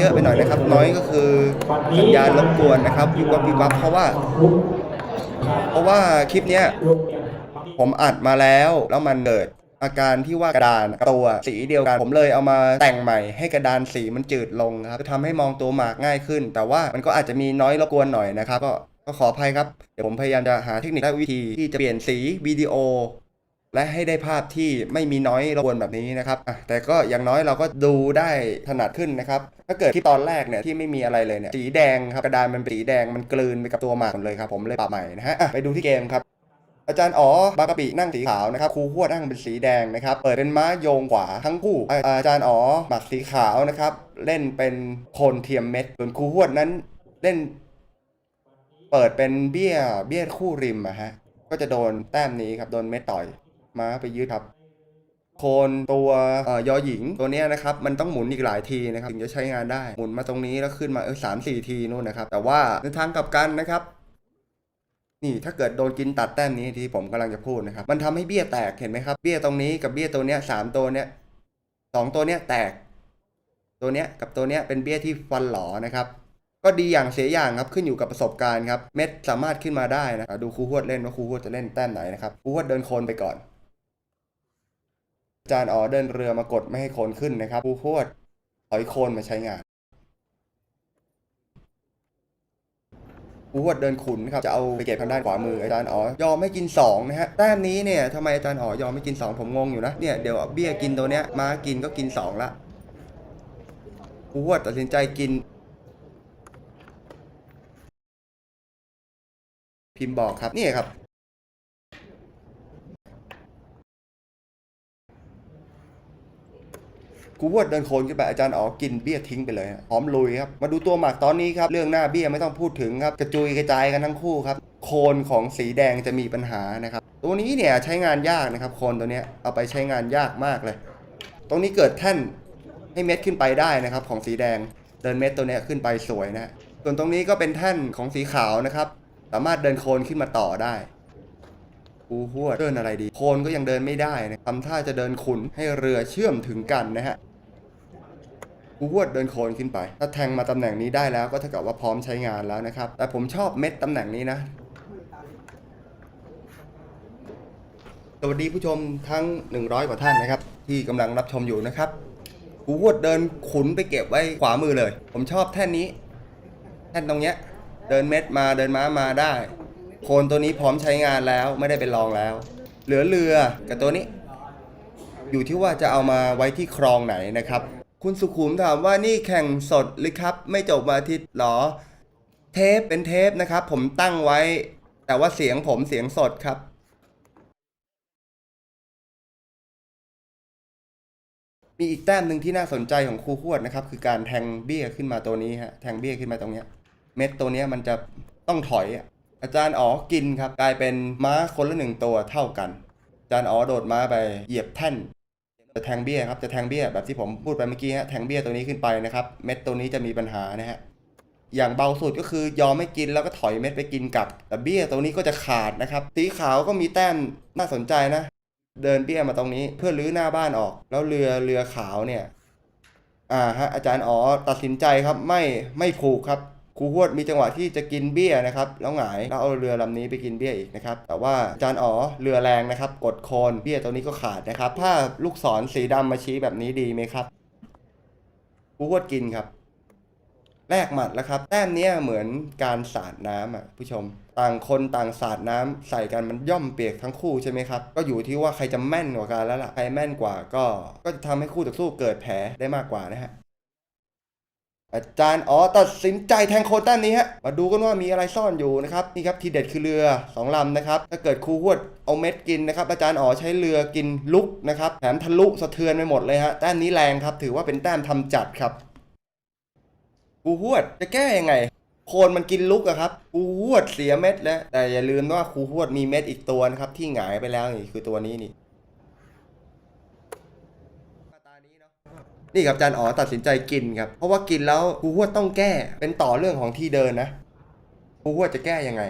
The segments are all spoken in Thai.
เยอะไปหน่อยนะครับ น้อยก็คือสัญญาณรบกวนนะครับวิบวับวิบวับเพราะว่า เพราะว่าคลิปเนี้ยผมอัดมาแล้วแล้วมันเกิดอาการที่ว่ากระดานตัวสีเดียวกัน ผมเลยเอามาแต่งใหม่ให้กระดานสีมันจืดลงครับจะทำให้มองตัวหมากง่ายขึ้น แต่ว่ามันก็อาจจะมีน้อยรบกวนหน่อยนะครับ ก็ก็ขออภัยครับ เดี๋ยวผมพยายามจะหาเทคนิคและวิธีที่จะเปลี่ยนสีวิดีโอ และให้ได้ภาพที่ไม่มีน้อยรบกวนแบบนี้นะครับแต่ก็อย่างน้อยเราก็ดูได้ถนัดขึ้นนะครับถ้าเกิดที่ตอนแรกเนี่ยที่ไม่มีอะไรเลยเนี่ยสีแดงครับกระดานมันสีแดงมันกลืนไปกับตัวหมากหมดเลยครับผมเลยปรับใหม่นะฮะไปดูที่เกมครับอาจารย์อ๋อบางกะปินั่งสีขาวนะครับครูหวดนั่งเป็นสีแดงนะครับเปิดเป็นม้าโยงขวาทั้งคู่อาอาจารย์อ๋อหมักสีขาวนะครับเล่นเป็นโคนเทียมเม็ดส่วนครูหวดนั้นเล่น เปิดเป็นเบี้ยเบี้ยคู่ริมอะฮะก็จะโดนแต้มนี้ครับโดนเม็ดต่อย ม้าไปยืดครับ โคนตัวอยอหญิงตัวนี้นะครับ มันต้องหมุนอีกหลายทีนะครับ ถึงจะใช้งานได้ หมุนมาตรงนี้แล้วขึ้นมาเออสามสี่ทีนู่นนะครับ แต่ว่าในทางกลับกันนะครับนี่ถ้าเกิดโดนกินตัดแต้มนี้ที่ผมกำลังจะพูดนะครับ มันทำให้เบี้ยแตกเห็นไหมครับ เบี้ยตรงนี้กับเบี้ยตัวเนี้ยสามตัวเนี้ยสองตัวเนี้ยแตก ตัวเนี้ยกับตัวเนี้ยเป็นเบี้ยที่ฟันหลอนะครับ ก็ดีอย่างเสียอย่างครับขึ้นอยู่กับประสบการณ์ครับ เม็ดสามารถขึ้นมาได้นะดูครูฮวดเล่นว่าครูฮวดจะเล่นแต้มไหนนะครับครูฮวดเดินโคนไปก่อน จารย์อ๋อเดินเรือมากดไม่ให้โคนขึ้นนะครับครูฮวดถอยโคนมาใช้งานครูหวดเดินขุนครับจะเอาไปเก็บทางด้านขวามืออาจารย์อ๋อยอมไม่กินสองนะฮะแต้มนี้เนี่ยทำไมอาจารย์อ๋อยอมไม่กินสองผมงงอยู่นะเนี่ยเดี๋ยวเบี้ยกินตัวเนี้ยมากินก็กินสองละครูหวดตัดสินใจกิน พิมพ์บอกครับนี่ครับ กูวดเดินโคนขึ้นไปอาจารย์อ๋อกินเบี้ยทิ้งไปเลยฮะพร้อมลุยครับมาดูตัวหมากตอนนี้ครับเรื่องหน้าเบี้ยไม่ต้องพูดถึงครับกระจุยกระจายกันทั้งคู่ครับโคนของสีแดงจะมีปัญหานะครับตัวนี้เนี่ยใช้งานยากนะครับโคนตัวนี้เอาไปใช้งานยากมากเลย ตรงนี้เกิดแท่นให้เม็ดขึ้นไปได้นะครับของสีแดงเดินเม็ดตัวนี้ขึ้นไปสวยนะฮะส่วนตรงนี้ก็เป็นแท่นของสีขาวนะครับสามารถเดินโคนขึ้นมาต่อได้กูหัวดเดินอะไรดี โคนก็ยังเดินไม่ได้นะทำท่าจะเดินขุนให้เรือเชื่อมถึงกันนะฮะ กูวดเดินโคนขึ้นไป ถ้าแทงมาตำแหน่งนี้ได้แล้วก็เท่ากับว่าพร้อมใช้งานแล้วนะครับ แต่ผมชอบเม็ดตำแหน่งนี้นะ สวัสดีผู้ชมทั้ง 100 กว่าท่านนะครับ ที่กำลังรับชมอยู่นะครับ กูวดเดินขุนไปเก็บไว้ขวามือเลย ผมชอบแท่นนี้ แท่นตรงเนี้ย เดินเม็ดมาเดินม้ามาได้ โคนตัวนี้พร้อมใช้งานแล้วไม่ได้เป็นรองแล้ว เหลือเรือกับตัวนี้ อยู่ที่ว่าจะเอามาไว้ที่คลองไหนนะครับ คุณสุขุมถามว่านี่แข่งสดหรือครับ ไม่จบวันอาทิตย์หรอ เทปเป็นเทปนะครับ ผมตั้งไว้ แต่ว่าเสียงผมเสียงสดครับมีอีกแต้มหนึ่งที่น่าสนใจของครูขวดนะครับ คือการแทงเบี้ยขึ้นมาตัวนี้ฮะแทงเบี้ยขึ้นมาตรงเนี้ย เม็ดตัวเนี้ยมันจะต้องถอยอะอาจารย์อ๋อกินครับ กลายเป็นม้าคนละหนึ่งตัวเท่ากัน อาจารย์อ๋อโดดม้าไปเหยียบแท่น จะแทงเบี้ยครับ จะแทงเบี้ยแบบที่ผมพูดไปเมื่อกี้ฮะ แทงเบี้ยตัวนี้ขึ้นไปนะครับ เม็ดตัวนี้จะมีปัญหานะฮะ อย่างเบาสุดก็คือยอมไม่กินแล้วก็ถอยเม็ดไปกินกับแต่เบี้ยตัวนี้ก็จะขาดนะครับสีขาวก็มีแต้มน่าสนใจนะ เดินเบี้ยมาตรงนี้เพื่อรื้อหน้าบ้านออก แล้วเรือเรือขาวเนี่ย อ่าฮะอาจารย์อ๋อตัดสินใจครับไม่ไม่ผูกครับ ครูหวดมีจังหวะที่จะกินเบี้ยนะครับแล้วหงายแล้วเอาเรือลำนี้ไปกินเบี้ยอีกนะครับแต่ว่าจารย์อ๋อเรือแรงนะครับกดโคนเบี้ยตัวนี้ก็ขาดนะครับ ถ้าลูกศรสีดำมาชี้แบบนี้ดีไหมครับครูหวดกินครับแลกหมัดแล้วครับแต้มเนี้ยเหมือนการสาดน้ำอะผู้ชม ต่างคนต่างสาดน้ำใส่กันมันย่อมเปียกทั้งคู่ใช่ไหมครับก็อยู่ที่ว่าใครจะแม่นกว่ากันแล้วล่ะใครแม่นกว่าก็ ก็จะทำให้คู่ต่อสู้เกิดแผลได้มากกว่านะฮะ อาจารย์อ๋อตัดสินใจแทงโคต้านนี้ฮะมาดูกันว่ามีอะไรซ่อนอยู่นะครับนี่ครับทีเด็ดคือเรือสองลำนะครับถ้าเกิดครูหวดเอาเม็ดกินนะครับอาจารย์อ๋อใช้เรือกินลุกนะครับแถมทะลุสะเทือนไปหมดเลยฮะแต้มนี้แรงครับ ถือว่าเป็นแต้มทำจัดครับครูหวดจะแก้ยังไงโคนมันกินลุกอะครับครูหวดเสียเม็ดแล้วแต่อย่าลืมว่าครูหวดมีเม็ดอีกตัวนะครับที่หงายไปแล้วนี่คือตัวนี้นี่ นี่ครับอาจารย์อ๋อตัดสินใจกินครับ เพราะว่ากินแล้วครูฮวดต้องแก้ เป็นต่อเรื่องของที่เดินนะครูฮวดจะแก้ยังไง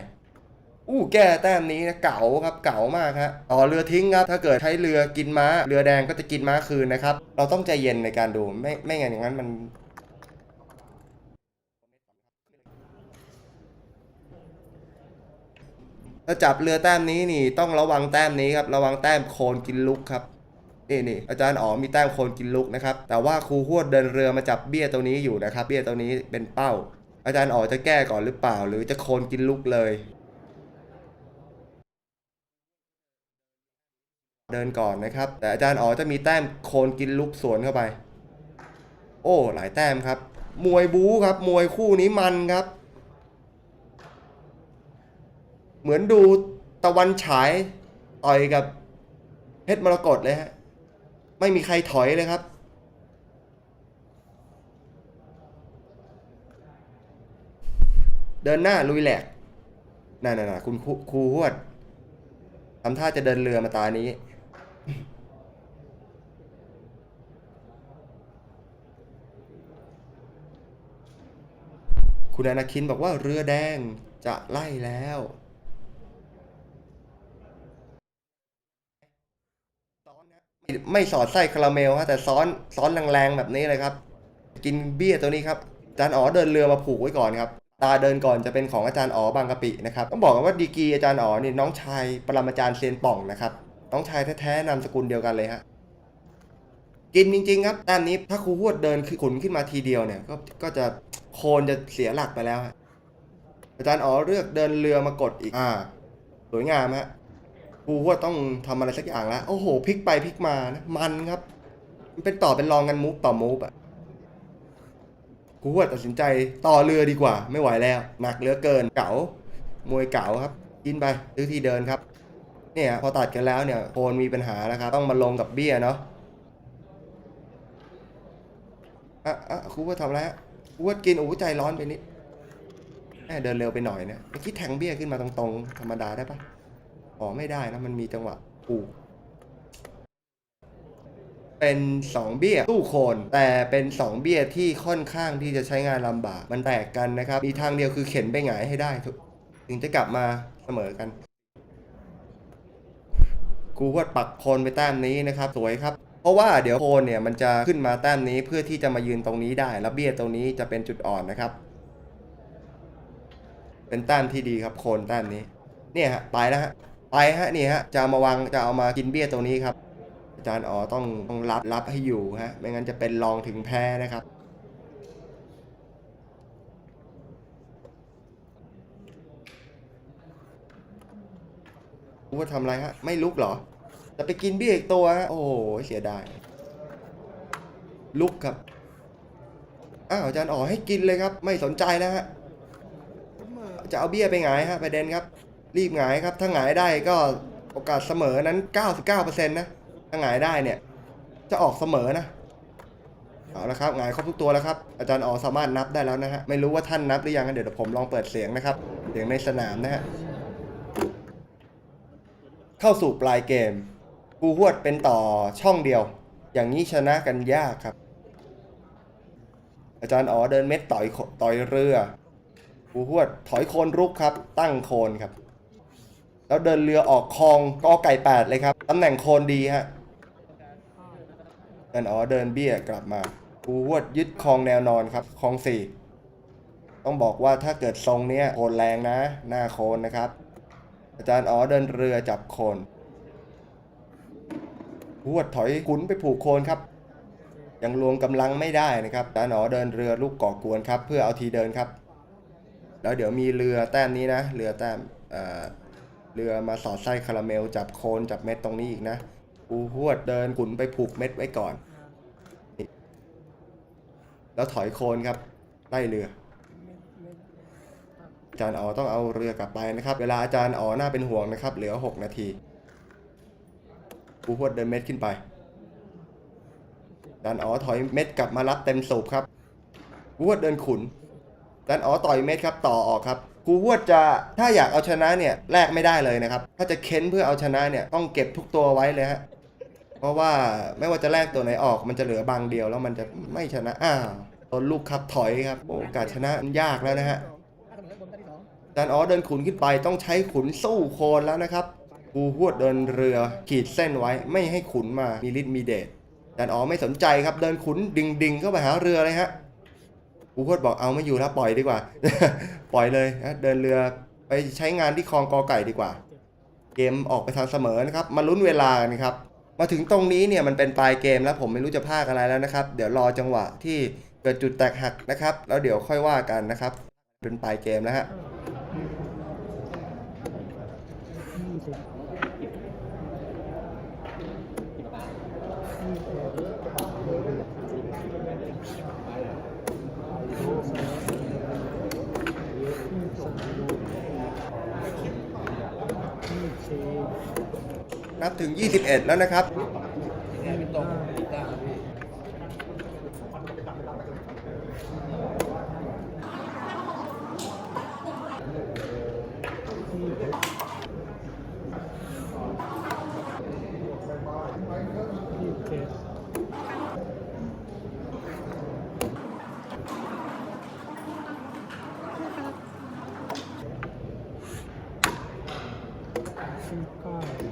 อู้แก้แต้มนี้นะเก่าครับเก่ามากฮะอ๋อเรือทิ้งครับ ถ้าเกิดใช้เรือกินม้า เรือแดงก็จะกินม้าคืนนะครับ เราต้องใจเย็นในการดูไม่ไม่งั้นอย่างนั้นมันถ้าจับเรือแต้มนี้นี่ต้องระวังแต้มนี้ครับ ระวังแต้มโคนกินลุกครับ นี่นี่อาจารย์อ๋อมีแต้มโคนกินลุกนะครับ แต่ว่าครูหวดเดินเรือมาจับเบี้ยตัวนี้อยู่นะครับ เบี้ยตัวนี้เป็นเป้า อาจารย์อ๋อจะแก้ก่อนหรือเปล่า หรือจะโคนกินลุกเลย เดินก่อนนะครับ แต่อาจารย์อ๋อจะมีแต้มโคนกินลุกสวนเข้าไป โอ้ หลายแต้มครับ มวยบู๊ครับ มวยคู่นี้มันครับ เหมือนดูตะวันฉายต่อยกับเพชรมรกตเลยฮะ ไม่มีใครถอยเลยครับ เดินหน้าลุยแหลกนั่นน่ะคุณครูครูหวดทำท่าจะเดินเรือมาตานี้ คุณอนาคินบอกว่าเรือแดงจะไล่แล้ว ไม่สอดไส้คาราเมลฮะแต่ซ้อนซ้อนแรงๆแบบนี้เลยครับ กินเบี้ยตัวนี้ครับอาจารย์อ๋อเดินเรือมาผูกไว้ก่อนครับตาเดินก่อนจะเป็นของอาจารย์อ๋อบางกะปินะครับต้องบอกกันว่าดีกีอาจารย์อ๋อนี่น้องชายปรมาจารย์เซียนป่องนะครับน้องชายแท้ๆนามสกุลเดียวกันเลยฮะกินจริง ๆ ครับด้านนี้ถ้าครูหวดเดินขึ้นขุนขึ้นมาทีเดียวเนี่ยก็ก็จะโคนจะเสียหลักไปแล้วฮะอาจารย์อ๋อเลือกเดินเรือมากดอีกอ่าสวยงามฮะ กูว่าต้องทำอะไรสักอย่างแล้วโอ้โหพลิกไปพลิกมานะมันครับมันเป็นต่อเป็นรองกันมูฟต่อมูฟอะกูว่าตัดสินใจต่อเรือดีกว่า ไม่ไหวแล้ว หนักเหลือเกินเก๋ามวยเก๋าครับกินไปซื้อที่เดินครับ เนี่ยพอตัดกันแล้วเนี่ยโคนมีปัญหาแล้วครับต้องมาลงกับเบี้ยเนาะอะอะคูว่าทำแล้วคูว่ากินโอ้ใจร้อนไปนิดแม่เดินเร็วไปหน่อยนะเมื่อกี้แทงเบี้ยขึ้นมาตรงๆ ธรรมดาได้ปะ อ๋อไม่ได้นะ มันมีจังหวะปูเป็นสองเบี้ยตู้โคน แต่เป็นสองเบี้ยที่ค่อนข้างที่จะใช้งานลำบาก มันแตกกันนะครับ มีทางเดียวคือเข็นไปหงายให้ได้ ถึงจะกลับมาเสมอกัน กูวดปักโคนไปแต้มนี้นะครับ สวยครับเพราะว่าเดี๋ยวโคนเนี่ยมันจะขึ้นมาแต้มนี้เพื่อที่จะมายืนตรงนี้ได้ แล้วเบี้ยตรงนี้จะเป็นจุดอ่อนนะครับ เป็นแต้มที่ดีครับโคนแต้มนี้ เนี่ยฮะไปแล้วฮะ ไปฮะนี่ฮะจะามาวางจะเอามากินเบี้ยตรงนี้ครับ อาจารย์อ๋อต้องต้องรับรับให้อยู่ฮะไม่งั้นจะเป็นรองถึงแพ้นะครับ ว่าทำอะไรฮะ ไม่ลุกเหรอ จะไปกินเบี้ยอีกตัวฮะโอ้โหเสียดายลุกครับอ้าวอาจารย์อ๋อให้กินเลยครับ ไม่สนใจแล้วฮะจะเอาเบี้ยไปหงฮะประเด็นครับ รีบหงายครับ ถ้าหงายได้ก็โอกาสเสมอนั้น 99%นะ ถ้าหงายได้เนี่ย จะออกเสมอนะ เอาละครับหงายครบทุกตัวแล้วครับ อาจารย์อ๋อสามารถนับได้แล้วนะฮะ ไม่รู้ว่าท่านนับหรือยังเดี๋ยวผมลองเปิดเสียงนะครับ เสียงในสนามนะฮะ เข้าสู่ปลายเกม กูหวดเป็นต่อช่องเดียว อย่างนี้ชนะกันยากครับ อาจารย์อ๋อเดินเม็ดต่อยต่อยเรือกูหวดถอยโคนรุกครับ ตั้งโคนครับ แล้วเดินเรือออกคลองกอไก่แปดเลยครับตำแหน่งโคนดีฮะอาจารย์อ๋อเดินเบี้ยกลับมากูวดยึดคลองแนวนอนครับคลองสี่ต้องบอกว่าถ้าเกิดทรงเนี้ยโคนแรงนะ หน้าโคนนะครับ อาจารย์อ๋อเดินเรือจับโคนหวดถอยขุนไปผูกโคนครับยังรวมกำลังไม่ได้นะครับอาจารย์อ๋อเดินเรือลูกก่อกวนครับ เพื่อเอาทีเดินครับ แล้วเดี๋ยวมีเรือแต้มนี้นะ เรือแต้ม เรือมาสอดไส้คาราเมล จับโคนจับเม็ดตรงนี้อีกนะกูหวดเดินขุนไปผูกเม็ดไว้ก่อนนี่แล้วถอยโคนครับไล่เรือ อาจารย์อ๋อต้องเอาเรือกลับไปนะครับ เวลาอาจารย์อ๋อหน่าเป็นห่วงนะครับ เหลือ 6 นาทีกูหวดเดินเม็ดขึ้นไปอาจารย์อ๋อถอยเม็ดกลับมารับเต็มสูบครับกูหวดเดินขุนอาจารย์อ๋อต่อยเม็ดครับต่อออกครับ กูหวดจะถ้าอยากเอาชนะเนี่ยแลกไม่ได้เลยนะครับ ถ้าจะเค้นเพื่อเอาชนะเนี่ยต้องเก็บทุกตัวไว้เลยฮะเพราะว่าไม่ว่าจะแลกตัวไหนออกมันจะเหลือบางเดียวแล้วมันจะไม่ชนะอ้าวโดนลูกครับถอยครับโอกาสชนะมันยากแล้วนะฮะอาจารย์อ๋อเดินขุนขึ้นไปต้องใช้ขุนสู้โคนแล้วนะครับกูหวดเดินเรือขีดเส้นไว้ไม่ให้ขุนมามีฤทธิ์มีเดชอาจารย์อ๋อไม่สนใจครับเดินขุนดิ่งดิ่งๆเข้าไปหาเรือเลยฮะ กูพดบอกเอาไม่อยู่แล้วปล่อยดีกว่า ปล่อยเลยนะเดินเรือไปใช้งานที่คลองกอไก่ดีกว่า เกมออกไปทางเสมอนะครับ มาลุ้นเวลากันครับ มาถึงตรงนี้เนี่ยมันเป็นปลายเกมแล้วผมไม่รู้จะพากอะไรแล้วนะครับ เดี๋ยวรอจังหวะที่เกิดจุดแตกหักนะครับ แล้วเดี๋ยวค่อยว่ากันนะครับ เป็นปลายเกมแล้วฮะ ยี่สิบยี่สิบสี่ นับถึง 21 แล้วนะครับยี่สิบเจ็ดสิบเก้า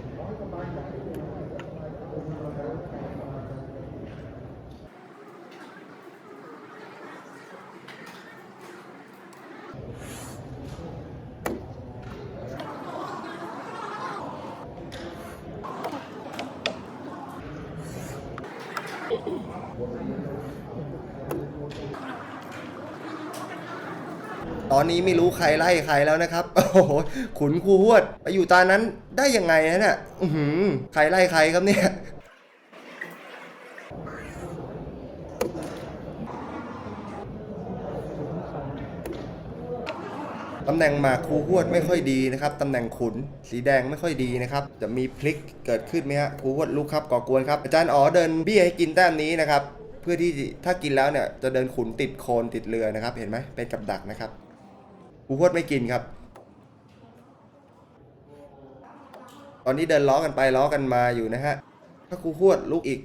ตอนนี้ไม่รู้ใครไล่ใครแล้วนะครับ โอ้โห ขุนครูหวด ไปอยู่ตานั้นได้ยังไงฮะเนี่ยอือหือใครไล่ใครครับเนี่ยตำแหน่งหมากครูหวดไม่ค่อยดีนะครับ ตำแหน่งขุนสีแดงไม่ค่อยดีนะครับ จะมีพลิกเกิดขึ้นไหมฮะครูหวดลุกครับก่อกวนครับอาจารย์อ๋อเดินเบี้ยให้กินแต้มนี้นะครับ เพื่อที่ถ้ากินแล้วเนี่ยจะเดินขุนติดโคนติดเรือนะครับ เห็นไหมเป็นกับดักนะครับ ครูหวดไม่กินครับ ตอนนี้เดินล้อกันไปล้อกันมาอยู่นะฮะ ถ้าครูหวดลุกอีก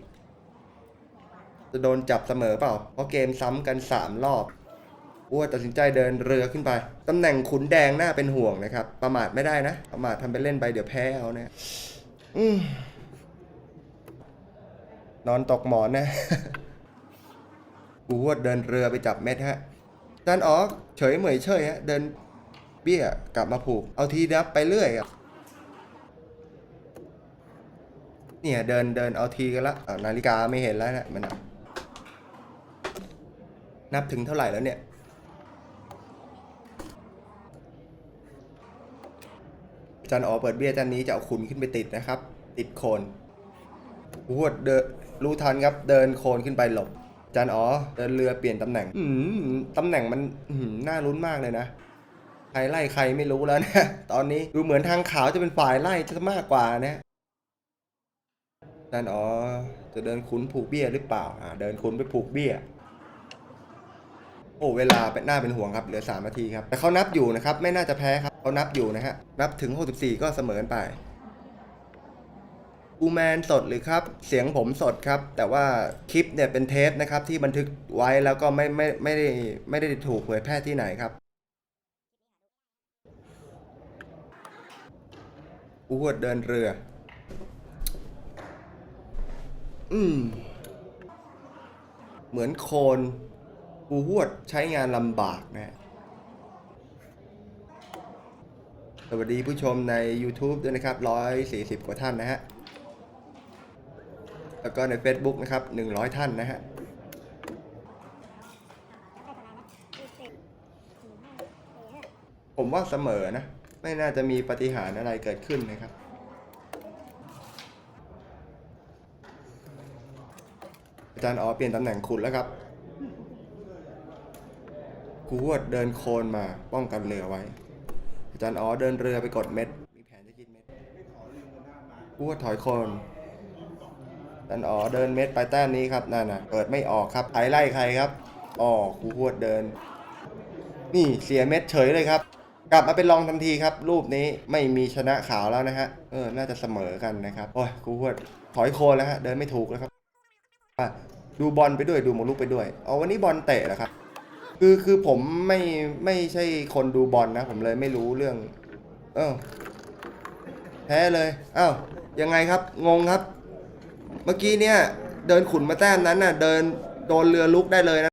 จะโดนจับเสมอเปล่า เพราะเกมซ้ำกัน 3 รอบอ้วดตัดสินใจเดินเรือขึ้นไป ตำแหน่งขุนแดงน่าเป็นห่วงนะครับ ประมาทไม่ได้นะ ประมาททำไปเล่นไปเดี๋ยวแพ้เอาเนะอืมนอนตกหมอนนะกูวดเดินเรือไปจับเม็ดฮะ จานอ๋อเฉยเหมยเฉยฮะเดินเบี้ยกลับมาผูก เอาทีนับไปเรื่อยเนี่ยเดินเดินเอาทีกันละนาฬิกาไม่เห็นแล้วนะมันนับถึงเท่าไหร่แล้วเนี่ยจารย์อ๋อเปิดเบี้ยจารย์นี้จะเอาขุนขึ้นไปติดนะครับ ติดโคนวดเดินรู้ทันครับเดินโคนขึ้นไปหลบ จารย์อ๋อเดินเรือเปลี่ยนตำแหน่งอืมตำแหน่งมันอืมน่าลุ้นมากเลยนะใครไล่ใครไม่รู้แล้วนะตอนนี้ดูเหมือนทางขาวจะเป็นฝ่ายไล่จะมากกว่านะอาจารย์อ๋อจะเดินขุนผูกเบี้ยหรือเปล่าอ่าเดินขุนไปผูกเบี้ยโอ้เวลาเป็นหน้าเป็นห่วงครับเหลือ 3 นาทีครับแต่เขานับอยู่นะครับ ไม่น่าจะแพ้ครับเขานับอยู่นะฮะนับถึง 64 ก็เสมอกันไป อูแมนสดหรือครับ เสียงผมสดครับ แต่ว่าคลิปเนี่ยเป็นเทปนะครับ ที่บันทึกไว้แล้วก็ไม่ไม่ไม่ได้ไม่ได้ถูกเผยแพร่ที่ไหนครับอูวดเดินเรือ อืม เหมือนโคนปูวดใช้งานลำบากนะสวัสดีผู้ชมใน YouTube ด้วยนะครับ 140 กว่าท่านนะฮะ แล้วก็ใน Facebook นะครับ 100 ท่านนะฮะผมว่าเสมอนะ ไม่น่าจะมีปฏิหารอะไรเกิดขึ้นนะครับ อาจารย์อ๋อเปลี่ยนตำแหน่งขุดแล้วครับครูหวดเดินโคนมาป้องกันเรือไว้ อาจารย์อ๋อเดินเรือไปกดเม็ด มีแผนจะกินเม็ดครูหวดถอยโคน อาจารย์อ๋อเดินเม็ดไปแต้มนี้ครับนั่นน่ะเปิดไม่ออกครับไอไล่ใครครับอ๋อครูหวดเดิน นี่เสียเม็ดเฉยเลยครับ กลับมาเป็นรองทันทีครับ รูปนี้ไม่มีชนะขาวแล้วนะฮะเออน่าจะเสมอกันนะครับโอ้ยครูหวดถอยโคนแล้วฮะเดินไม่ถูกแล้วครับดูบอลไปด้วยดูมลุกไปด้วยเอาวันนี้บอลเตะเหรอครับคือคือผมไม่ไม่ใช่คนดูบอลนะ ผมเลยไม่รู้เรื่อง เออแพ้เลย อ้าวยังไงครับ งงครับ เมื่อกี้เนี่ยเดินขุนมาแต้มนั้นน่ะเดินโดนเรือลุกได้เลยนะ